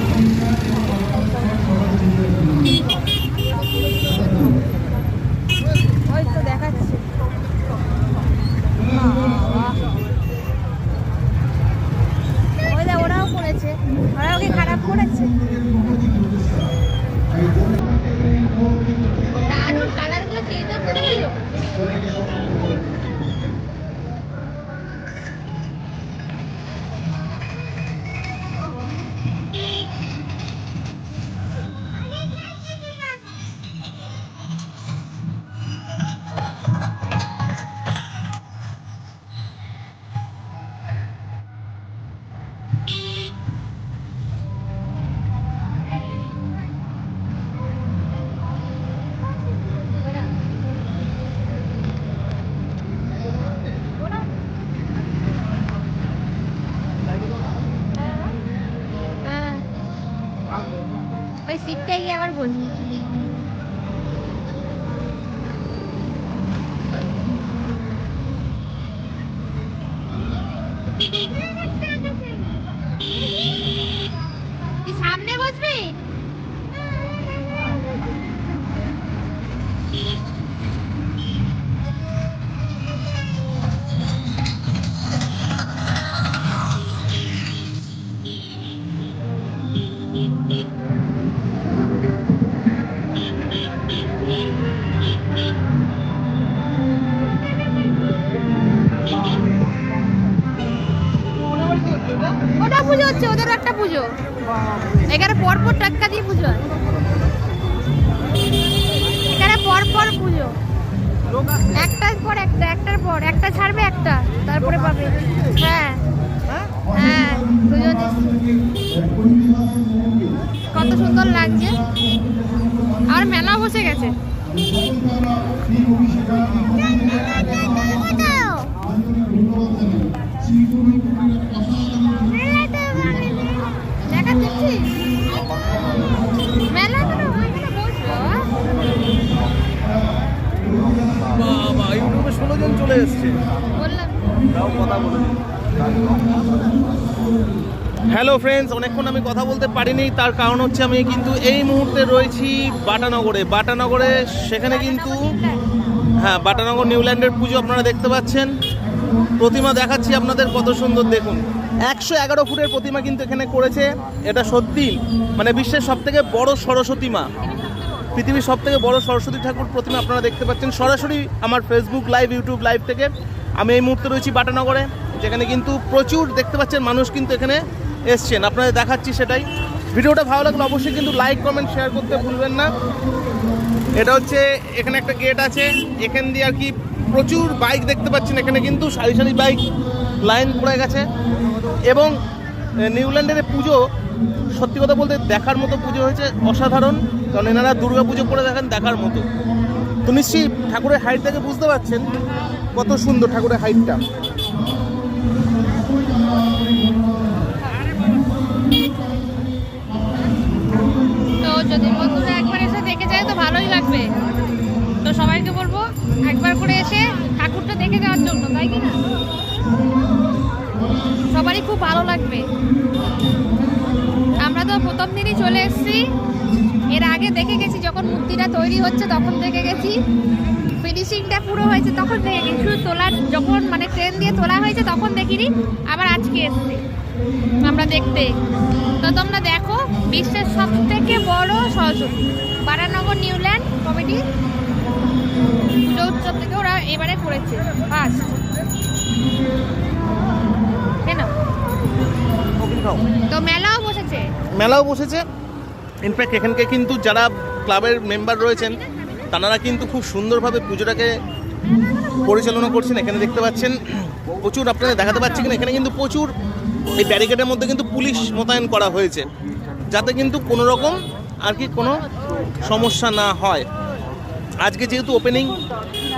Thank you. সিটটাই আমার বসবো পর একটা একটার পর একটা ছাড়বে একটা তারপরে পাবে হ্যাঁ হ্যাঁ কত সুন্দর লাগছে আর মেলা বসে গেছে দেখা ইউটিউবে চলে এসছে? তাও কথা বলে হ্যালো ফ্রেন্ডস অনেকক্ষণ আমি কথা বলতে পারিনি তার কারণ হচ্ছে আমি কিন্তু এই মুহূর্তে রয়েছি বাটানগরে। বাটানগরে সেখানে কিন্তু হ্যাঁ বাটানগর নিউল্যান্ডের পুজো আপনারা দেখতে পাচ্ছেন। প্রতিমা দেখাচ্ছি আপনাদের কত সুন্দর দেখুন। একশো এগারো ফুটের প্রতিমা কিন্তু এখানে করেছে। এটা সত্যি মানে বিশ্বের সব থেকে বড় সরস্বতী মা। পৃথিবীর সব থেকে বড় সরস্বতী ঠাকুর প্রতিমা আপনারা দেখতে পাচ্ছেন। সরাসরি আমার ফেসবুক লাইভ ইউটিউব লাইভ থেকে আমি এই মুহূর্তে রয়েছি বাটানগরে, যেখানে কিন্তু প্রচুর দেখতে পাচ্ছেন মানুষ কিন্তু এখানে এসছেন। আপনাদের দেখাচ্ছি সেটাই। ভিডিওটা ভালো লাগলে অবশ্যই কিন্তু লাইক কমেন্ট শেয়ার করতে ভুলবেন না। এটা হচ্ছে, এখানে একটা গেট আছে। এখান দিয়ে আর কি প্রচুর বাইক দেখতে পাচ্ছেন। এখানে কিন্তু সারি সারি বাইক লাইন পড়ে গেছে। এবং নিউল্যান্ডের পুজো সত্যি কথা বলতে দেখার মতো পুজো হয়েছে অসাধারণ। কারণ এনারা দুর্গা পুজো করে দেখেন দেখার মতো। তো নিশ্চয়ই ঠাকুরের হাইট থেকে বুঝতে পারছেন কত সুন্দর ঠাকুরের হাইটটা যদি বন্ধুরা একবার এসে দেখে যায় তো ভালোই লাগবে। তো সবাইকে বলব, একবার করে এসে ঠাকুরটা দেখে যাওয়ার জন্য, তাই কি না? সবারই খুব ভালো লাগবে। তো প্রথম দিনই চলে এসেছি। এর আগে দেখে গেছি যখন মূর্তিটা তৈরি হচ্ছে তখন দেখে গেছি। ফিনিশিংটা পুরো হয়েছে তখন দেখে গেছি। শুধু তোলার যখন মানে ট্রেন দিয়ে তোলা হয়েছে তখন দেখিনি আবার আজকে এসছি। আমরা দেখতে। তো তোমরা দেখো বিশ্বের সব থেকে বড় সরস্বতী বারানগর নিউল্যান্ড কমিটি। পুজো উৎসব থেকে ওরা এবারে করেছে ফার্স্ট কেন? তো বসেছে মেলাও বসেছে। ইনফ্যাক্ট এখানকে কিন্তু যারা ক্লাবের মেম্বার রয়েছেন, তারা কিন্তু খুব সুন্দরভাবে পুজোটাকে পরিচালনা করছেন। এখানে দেখতে পাচ্ছেন, প্রচুর আপনাদের দেখাতে পাচ্ছি কিনা, এখানে কিন্তু প্রচুর এই ব্যারিকেডের মধ্যে কিন্তু পুলিশ মোতায়েন করা হয়েছে, যাতে কিন্তু কোনো রকম আর কি কোনো সমস্যা না হয়। আজকে যেহেতু ওপেনিং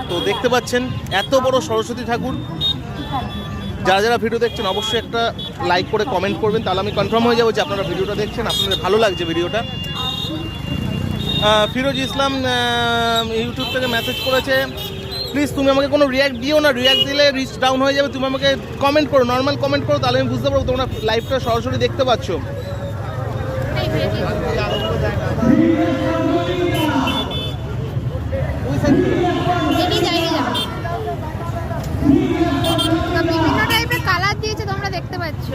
তো দেখতে পাচ্ছেন, এত বড় সরস্বতী ঠাকুর। যারা যারা ভিডিও দেখছেন, অবশ্যই একটা লাইক করে কমেন্ট করবেন। তাহলে আমি কনফার্ম হয়ে যাব যে আপনারা ভিডিওটা দেখছেন। আপনাদের ভালো লাগছে ভিডিওটা ফিরোজ ইসলাম ইউটিউব থেকে মেসেজ করেছে প্লিজ তুমি আমাকে কোনো রিয়াক্ট দিও না। রিয়াক্ট দিলে রিচ ডাউন হয়ে যাবে। তুমি আমাকে কমেন্ট করো। নর্মাল কমেন্ট করো, তাহলে আমি বুঝতে পারব তোমরা লাইভটা সরাসরি দেখতে পাচ্ছ। এই হয়েছে। এগিয়ে যা, এগিয়ে যা। তো বিভিন্ন টাইপের কালার দিয়েছে, তোমরা দেখতে পাচ্ছ।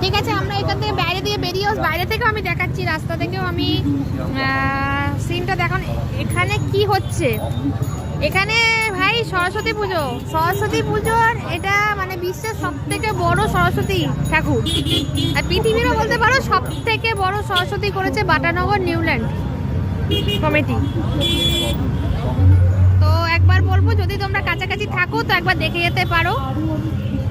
ঠিক আছে, আমরা এখান থেকে বাইরে দিয়ে বেরিয়ে বাইরে থেকেও আমি দেখাচ্ছি, রাস্তা থেকেও আমি সিনটা দেখান এখানে কি হচ্ছে? এখানে ভাই সরস্বতী পুজো। সরস্বতী পুজোর এটা মানে বিশ্বের সব থেকে বড় সরস্বতী ঠাকুর। আর পৃথিবীরও বলতে পারো সব থেকে বড় সরস্বতী করেছে বাটানগর নিউল্যান্ড কমিটি। একবার বলব, যদি তোমরা কাছাকাছি থাকো তো একবার দেখে যেতে পারো।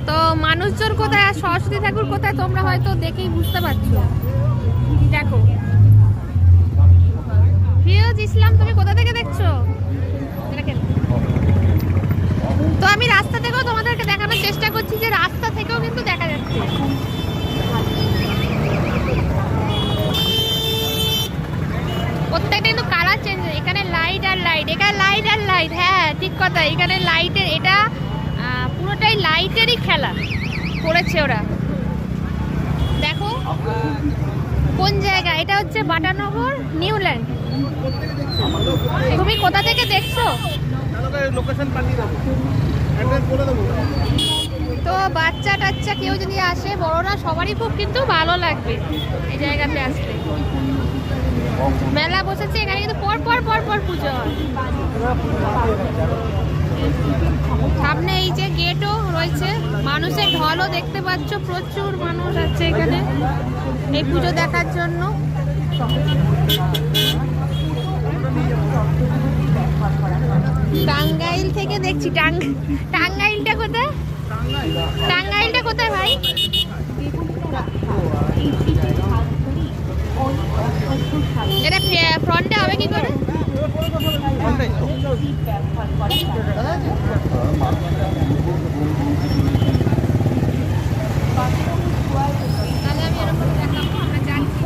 তো মানুষজন কোথায় আর সরস্বতী ঠাকুর কোথায় তোমরা হয়তো দেখেই বুঝতে পারছ। দেখো। ফিরোজ ইসলাম, তুমি কোথা থেকে দেখছ? তো আমি রাস্তা থেকেও তোমাদেরকে দেখানোর চেষ্টা করছি যে রাস্তা থেকেও কিন্তু দেখা যাচ্ছে। লাইট এখানে লাইট আর লাইট হ্যাঁ ঠিক কথা। এখানে লাইটের এটা পুরোটাই লাইটেরই খেলা করেছে ওরা। দেখো, কোন জায়গা? এটা হচ্ছে বাটানগর, নিউল্যান্ড। তুমি কোথা থেকে দেখছ? তো বাচ্চা টাচ্চা কেউ যদি আসে, বড়রা, সবারই খুব কিন্তু ভালো লাগবে এই জায়গাতে আসলে মেলা বসেছে, এখানে কিন্তু পর পর পর পর পুজো হয়। সামনে এই যে গেটও রয়েছে, মানুষের ঢলও দেখতে পাচ্ছ, প্রচুর মানুষ আছে এখানে এই পুজো দেখার জন্য। টাঙ্গাইল থেকে দেখছি টাঙ্গাইলটা কোথায়? টাঙ্গাইলটা কোথায় ভাই? এটা ফ্রন্টে হবে কি করে? তাহলে আমি এরকম দেখাবো আমরা জানছি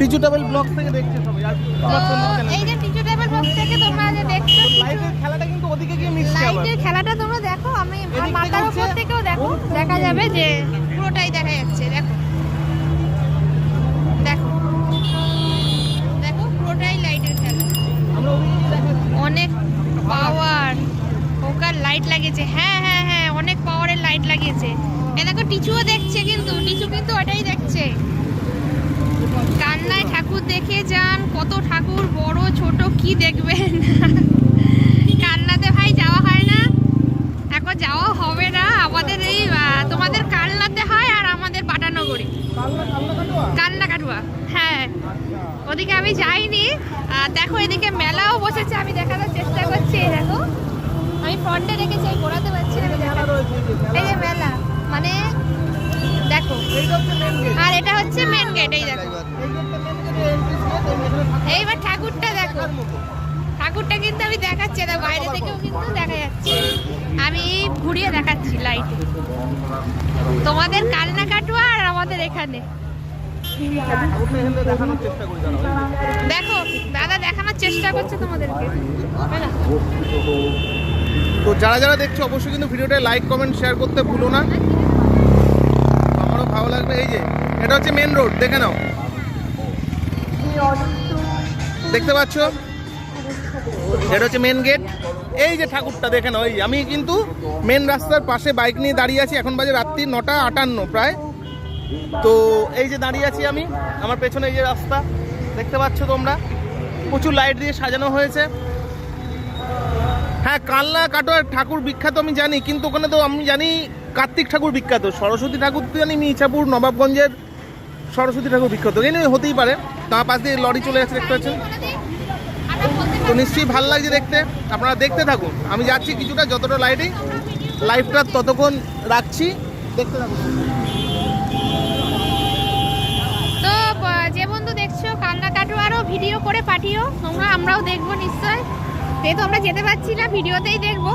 পিচু ট্রাভেল ব্লগ থেকে দেখছে সবাই। আর ব্লগ এই যে পিছু টেবিল বক্স থেকে তোমরা যে দেখছ লাইভের খেলাটা কিন্তু ওদিকে গিয়ে মিশছে আবার। লাইটের খেলাটা তোমরা দেখো আমি মাথার উপর থেকেও দেখো দেখা যাবে যে পুরোটাই দেখা যাচ্ছে দেখো। দেখো। দেখো পুরোটাই লাইটের খেলা। অনেক পাওয়ার ওকার লাইট লাগিয়েছে। হ্যাঁ হ্যাঁ হ্যাঁ অনেক পাওয়ারের লাইট লাগিয়েছে। এ দেখো টিচুও দেখছে কিন্তু টিচু কিন্তু ওটাই দেখছে। কান্নায় ঠাকুর দেখে যান, কত ঠাকুর বড়, ছোট, কি দেখবেন? কান্নাতে ভাই যাওয়া হয় না। এখন যাওয়া হবে না। আমাদের এই তোমাদের কান্নাতে হয় আর আমাদের কাটোয়া কান্না কাটুয়া। হ্যাঁ। ওদিকে আমি যাইনি। দেখো, এদিকে মেলাও বসেছে। আমি দেখানোর চেষ্টা করছি দেখো। আমি ফ্রন্টে রেখেছি, আমি ঘোরাতে পারছি না। এই যে মেলা। মানে দেখো। আর এটা হচ্ছে মেন গেট এই দেখো। এইবার ঠাকুরটা দেখো। ঠাকুরটা কিন্তু আমি দেখাচ্ছি না বাইরে থেকেও কিন্তু দেখা যাচ্ছে। আমি ঘুরিয়ে দেখাচ্ছি লাইটে তোমাদের কালনা কাটুয়া আর আমাদের এখানে। দেখো, দাদা দেখানোর চেষ্টা করছে তোমাদেরকে। তো যারা যারা দেখছ, অবশ্যই কিন্তু ভিডিওটা লাইক কমেন্ট শেয়ার করতে ভুলো না। আমারও ভালো লাগবে, এই যে। এটা হচ্ছে মেন রোড দেখে নাও। দেখতে পাচ্ছ? এটা হচ্ছে মেন গেট এই যে ঠাকুরটা, দেখে নাও, এই আমি কিন্তু মেন রাস্তার পাশে বাইক নিয়ে দাঁড়িয়ে আছি, এখন বাজে রাত্রি নটা আটান্ন প্রায়। তো এই যে দাঁড়িয়ে আছি আমি, আমার পেছনে এই যে রাস্তা, দেখতে পাচ্ছ তোমরা? প্রচুর লাইট দিয়ে সাজানো হয়েছে। হ্যাঁ কালনা কাটোয়ার ঠাকুর বিখ্যাত আমি জানি, কিন্তু ওখানে তো আমি জানি কার্তিক ঠাকুর বিখ্যাত, সরস্বতী ঠাকুর তো জানি আমি ইছাপুর নবাবগঞ্জের সরস্বতী ঠাকুর বিখ্যাত। এনে হতেই পারে। তার পাশ দিয়ে লরি চলে যাচ্ছে, দেখতে পাচ্ছেন? তো নিশ্চয়ই ভালো লাগছে দেখতে। আপনারা দেখতে থাকুন। আমি যাচ্ছি কিছুটা, যতটা লাইটেই লাইফটা ততক্ষণ রাখছি। দেখতে থাকুন। তো যে বন্ধু ভিডিও করে পাঠিও। তোমরা আমরাও দেখব নিশ্চয়। যেহেতু আমরা যেতে পারছি না ভিডিওতেই দেখব।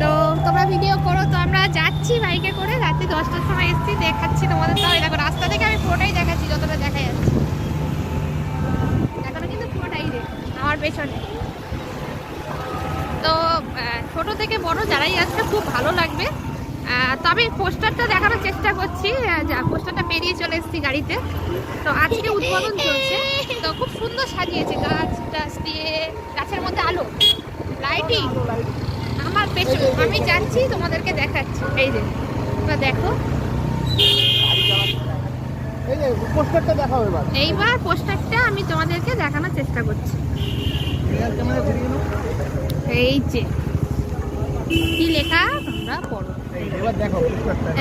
তো তোমরা ভিডিও করো, তো আমরা যাচ্ছি বাইকে করে। রাত্রি দশটার সময় এসেছি, দেখাচ্ছি তোমাদের। এই দেখো, রাস্তা থেকে আমি পুরোটাই দেখাচ্ছি, যতটা দেখা যাচ্ছে। এখনও কিন্তু পুরোটাই আমার পেছনে। তো ছোট থেকে বড় যারাই আসবে, খুব ভালো লাগবে। তো আমি পোস্টারটা দেখানোর চেষ্টা করছি। পোস্টারটা পেরিয়ে চলে এসেছি গাড়িতে। তো আজকে উদ্বোধন চলছে। তো খুব সুন্দর সাজিয়েছে, গাছ টাছ দিয়ে, গাছের মধ্যে আলো। লাইটিং পেছনে আমি যাচ্ছি তোমাদেরকে দেখাচ্ছি। এই যে তোমরা দেখো। এইবার পোস্টারটা আমি তোমাদেরকে দেখানোর চেষ্টা করছি। এই যে কি লেখা? তোমরা পড়ো।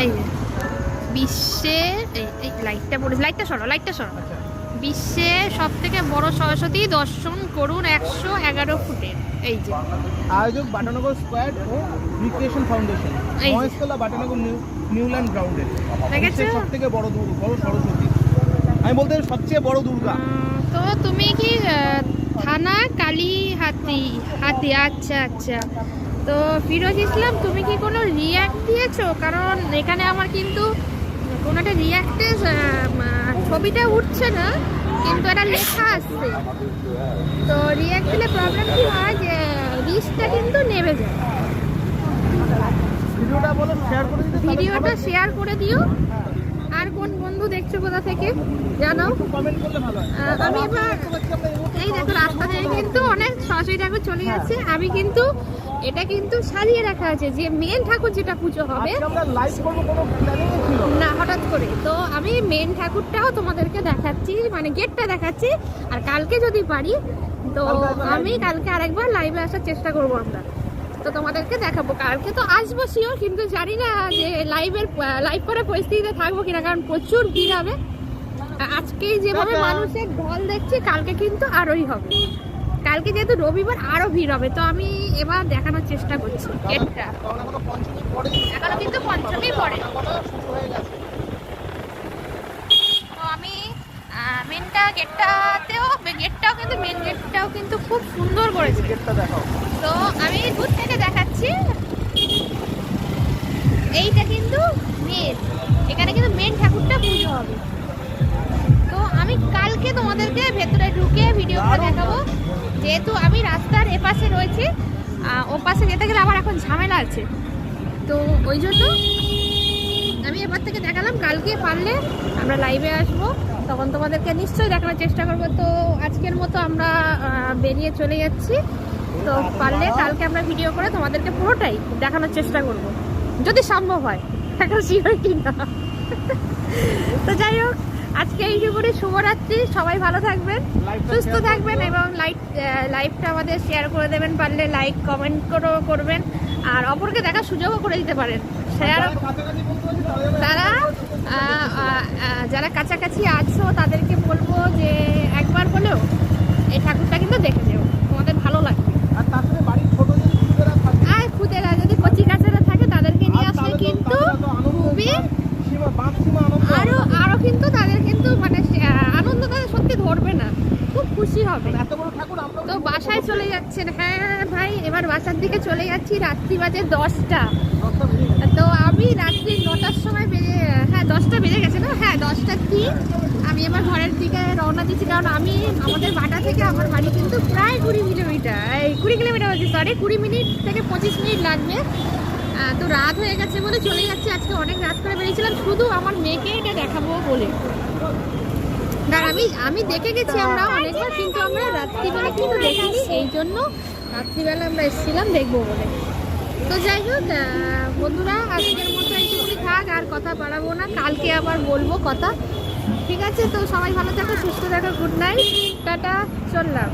এই বিশ্বের এই লাইটটা পড়েছে লাইটটা সরো লাইটটা সরো। বিশ্বের সব থেকে বড় সরস্বতী দর্শন করুন একশো এগারো ফুটের এই যে। আয়োজক বাটানগর স্কোয়ার ও recreation foundation. Maheshtala Batanagar new Newland গ্রাউন্ডে। দেখেছ? সব থেকে বড় বড় সরস্বতী। আমি বলতে সবচেয়ে বড় দুর্গা। তো তুমি কি থানা কালী হাতি হাতি? আচ্ছা আচ্ছা। তো ফিরোজ ইসলাম তুমি কি কোনো রিয়াক্ট দিয়েছ? কারণ এখানে আমার কিন্তু কোনো একটা রিয়াক্টে ছবিটা উঠছে না কিন্তু এটা লেখা আসছে। তো রিয়াক্ট দিলে প্রবলেম কি হয় যে রিস্কটা কিন্তু নেমে যায় ভিডিওটা শেয়ার করে দিও। আর কোন বন্ধু দেখছ কোথা থেকে? জানাও। আমি এবার এই দেখো রাস্তা দিয়ে কিন্তু অনেক সরস্বতী ঠাকুর চলে যাচ্ছে। আমি কিন্তু এটা কিন্তু সাজিয়ে রাখা আছে যে মেন ঠাকুর যেটা পুজো হবে না হঠাৎ করে। তো আমি মেন ঠাকুরটাও তোমাদেরকে দেখাচ্ছি মানে গেটটা দেখাচ্ছি আর কালকে যদি পারি তো আমি কালকে আরেকবার লাইভে আসার চেষ্টা করব আমরা। তো তোমাদেরকে দেখাবো। কালকে তো আসব শিওর কিন্তু জানি না যে লাইভের লাইভ করে পরিস্থিতিতে থাকব কিনা কারণ প্রচুর ভিড় হবে। আজকে যেভাবে মানুষের ঢল দেখছি কালকে কিন্তু আরোই হবে। কালকে যেহেতু রবিবার আরও ভিড় হবে তো আমি এবার দেখানোর চেষ্টা করছি। এখনও কিন্তু পঞ্চমী পড়ে। আমি মেনটা গেটটাতেও গেটটাও কিন্তু মেন গেটটাও কিন্তু খুব সুন্দর করেছে। গেটটা দেখাও। তো আমি দূর থেকে দেখাচ্ছি। এইটা কিন্তু মেন এখানে কিন্তু মেন ঠাকুরটা পুজো হবে। আমি কালকে তোমাদেরকে ভেতরে ঢুকে ভিডিওটা দেখাবো। যেহেতু আমি রাস্তার এপাশে রয়েছি আহ, ও পাশে যেতে গেলে আবার এখন ঝামেলা আছে। তো ওই জন্য আমি এবার থেকে দেখালাম কালকে পারলে আমরা লাইভে আসব। তখন তোমাদেরকে নিশ্চয়ই দেখানোর চেষ্টা করব। তো আজকের মতো আমরা বেরিয়ে চলে যাচ্ছি। তো পারলে কালকে আমরা ভিডিও করে তোমাদেরকে পুরোটাই দেখানোর চেষ্টা করব। যদি সম্ভব হয় এখন শিওর কি না তো যাই হোক আজকে এই এইটুকুনি শুভরাত্রি সবাই ভালো থাকবেন সুস্থ থাকবেন এবং লাইক লাইভটা আমাদের শেয়ার করে দেবেন পারলে লাইক কমেন্ট করেও করবেন আর অপরকে দেখার সুযোগও করে দিতে পারেন। শেয়ার তারা যারা কাছাকাছি আছো তাদেরকে বলব যে একবার হলেও এই ঠাকুরটা কিন্তু দেখে যেও তোমাদের ভালো লাগবে। আর খুদেরা যদি কচি কাচারা থাকে তাদেরকে নিয়ে আসলে কিন্তু খুবই আরও কিন্তু তাদের কিন্তু মানে আনন্দ তাদের সত্যি ধরবে না। খুব খুশি হবে। তো বাসায় চলে যাচ্ছেন। হ্যাঁ ভাই এবার বাসার দিকে চলে যাচ্ছি। রাত্রি বাজে দশটা। তো আমি রাত্রি নটার সময় বেজে হ্যাঁ দশটা বেজে গেছে না? হ্যাঁ দশটা তিন আমি এবার ঘরের দিকে রওনা দিচ্ছি। কারণ আমি আমাদের বাটা থেকে আমার বাড়ি কিন্তু প্রায় কুড়ি কিলোমিটার। এই কুড়ি কিলোমিটার বলছি সরি কুড়ি মিনিট থেকে পঁচিশ মিনিট লাগবে। তো রাত হয়ে গেছে বলে চলে যাচ্ছি। আজকে অনেক রাত করে বেরিয়েছিলাম। শুধু আমার মেয়েকে এটা দেখাবো বলে। কারণ আমি আমি দেখে গেছি আমরা অনেকবার, কিন্তু আমরা রাত্রিবেলা কিন্তু দেখিনি। এই জন্য রাত্রিবেলা আমরা এসেছিলাম দেখব বলে। তো যাই হোক বন্ধুরা, আজকের মতো এইটুকুনি থাক, আর কথা বাড়াবো না। কালকে আবার বলব কথা। ঠিক আছে? তো সবাই ভালো থাকো, সুস্থ থাকো গুড নাইট টাটা, চললাম।